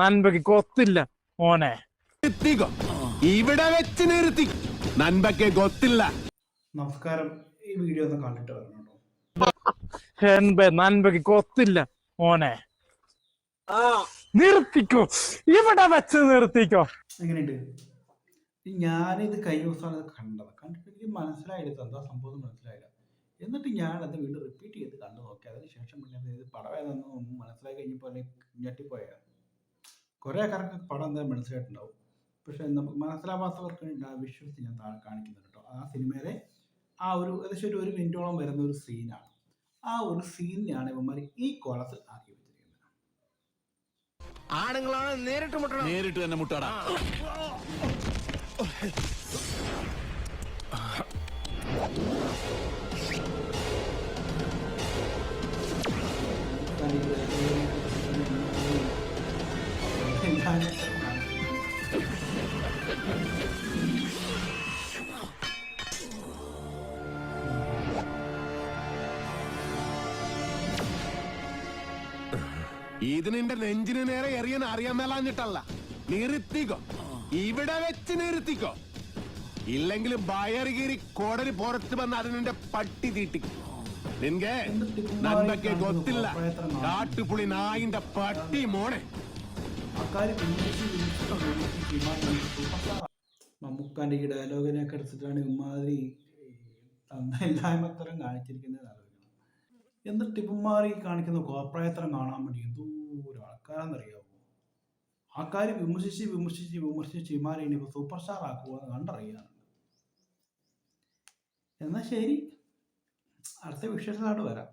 നൻപക്ക് കൊത്തില്ല മോനെ. ഇവിടെ വെച്ച് നിർത്തി. നൻപക്ക് കൊത്തില്ല. നമസ്കാരം. ഈ വീഡിയോ ഒന്ന് കണ്ടിട്ട് വരണം നൻപക്ക് കൊത്തില്ല മോനെ. നിർത്തിക്കോ. ഇവിടെ വെച്ച് നിർത്തിക്കോ. എങ്ങനെയുണ്ട്? ഞാനിത് കൈ ദിവസമാണ് കണ്ടത്. കണ്ടിട്ട് എനിക്ക് മനസ്സിലായില്ല എന്താ സംഭവം മനസ്സിലായില്ല. എന്നിട്ട് ഞാൻ അത് വീണ്ടും റിപ്പീറ്റ് ചെയ്ത് കണ്ടു. നോക്കി അതിന് ശേഷം പിന്നെ ഇത് പടം ഏതാണെന്ന് മനസ്സിലായി കഴിഞ്ഞപ്പോൾ ഞെട്ടിപ്പോയ കുറേ ആൾക്കാർക്ക് പടം എന്താ മനസ്സിലായിട്ടുണ്ടാവും. പക്ഷെ നമുക്ക് മനസ്സിലാവാത്തവർക്ക് വിശ്വസിച്ച് ഞാൻ താഴെ കാണിക്കുന്നുണ്ട് കേട്ടോ. ആ സിനിമയിലെ ആ ഒരു ഏകദേശം ഒരു ഒരു മിനിറ്റോളം വരുന്ന ഒരു സീനാണ് ആ ഒരു സീനിനെയാണ് ഇവന്മാർ ഈ കോളത്തിൽ ആക്കി വെച്ചിരിക്കുന്നത്. ആണുങ്ങളാണ് നേരിട്ട് മുട്ടണം. നേരിട്ട് തന്നെ മുട്ടടാ. ഇത് നിന്റെ നെഞ്ചിന് നേരെ എറിയാൻ അറിയാൻ മേലാഞ്ഞിട്ടല്ല. നിർത്തിക്കോ ഇവിടെ വെച്ച് നിർത്തിക്കോ ഇല്ലെങ്കിൽ ബയറുകീറി കോടരി പുറത്ത് വന്ന് അതിനെ നിന്റെ പട്ടി തീട്ടിക്കും നിൻകെ നന്മക്കെ ഗൊത്തില്ല. കാട്ടുപുളി നായിന്റെ പട്ടി മമ്മൂക്കാന്റെ ഈ ഡയലോഗിനൊക്കെ എടുത്തിട്ടാണ് ഇമാതിരി തന്നില്ലായ്മത്തരം കാണിച്ചിരിക്കുന്നത് ആലോചിക്കണം എന്നിട്ട് ഇപ്പുമാറി കാണിക്കുന്ന കോപ്രായത്തരം കാണാൻ വേണ്ടി എന്തോരം ആൾക്കാരെന്നറിയാമോ ആൾക്കാർ വിമർശിച്ച് വിമർശിച്ച് വിമർശിച്ച് ഇമാരെ ഇനിയിപ്പോൾ സൂപ്പർ സ്റ്റാർ ആക്കുക എന്ന് കണ്ടറിയാനുണ്ട് എന്നാൽ ശരി. അടുത്ത വിശേഷമായിട്ട് വരാം.